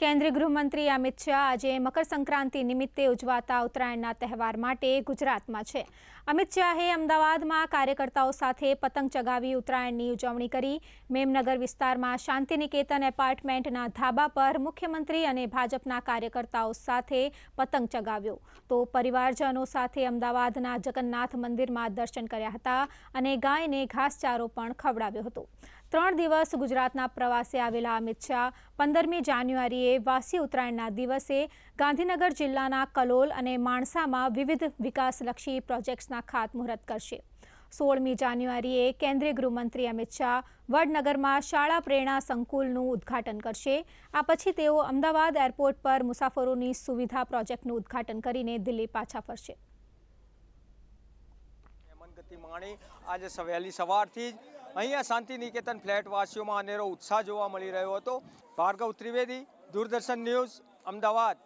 કેન્દ્રીય ગૃહમંત્રી અમિત શાહ આજે મકર સંક્રાંતિ નિમિત્તે ઉજવાતા ઉત્તરાયણના તહેવાર માટે ગુજરાતમાં છે. અમિત શાહે અમદાવાદમાં કાર્યકર્તાઓ સાથે પતંગ ચગાવી ઉત્તરાયણની ઉજવણી કરી. મેમનગર વિસ્તારમાં શાંતિનિકેતન એપાર્ટમેન્ટના ધાબા પર મુખ્યમંત્રી અને ભાજપના કાર્યકર્તાઓ સાથે પતંગ ચગાવ્યો. તો પરિવારજનો સાથે અમદાવાદના જગન્નાથ મંદિરમાં દર્શન કર્યા હતા અને ગાયને ઘાસચારો પણ ખવડાવ્યો હતો. ત્રણ દિવસ ગુજરાતના પ્રવાસે આવેલા અમિત શાહ પંદરમી જાન્યુઆરીએ વાસી ઉત્તરાયણના દિવસે ગાંધીનગર જિલ્લાના કલોલ અને માણસામાં વિવિધ વિકાસલક્ષી પ્રોજેક્ટ્સના ખાતમુહૂર્ત કરશે. સોળમી જાન્યુઆરીએ કેન્દ્રીય ગૃહમંત્રી અમિત શાહ વડનગરમાં શાળા પ્રેરણા સંકુલનું ઉદ્ઘાટન કરશે. આ પછી તેઓ અમદાવાદ એરપોર્ટ પર મુસાફરોની સુવિધા પ્રોજેક્ટનું ઉદ્ઘાટન કરીને દિલ્હી પાછા ફરશે. આજે વહેલી સવારથી જ અહીંયા શાંતિ નિકેતન ફ્લેટવાસીઓમાં અનેરો ઉત્સાહ જોવા મળી રહ્યો હતો. ભાર્ગવ ત્રિવેદી, દૂરદર્શન ન્યૂઝ, અમદાવાદ.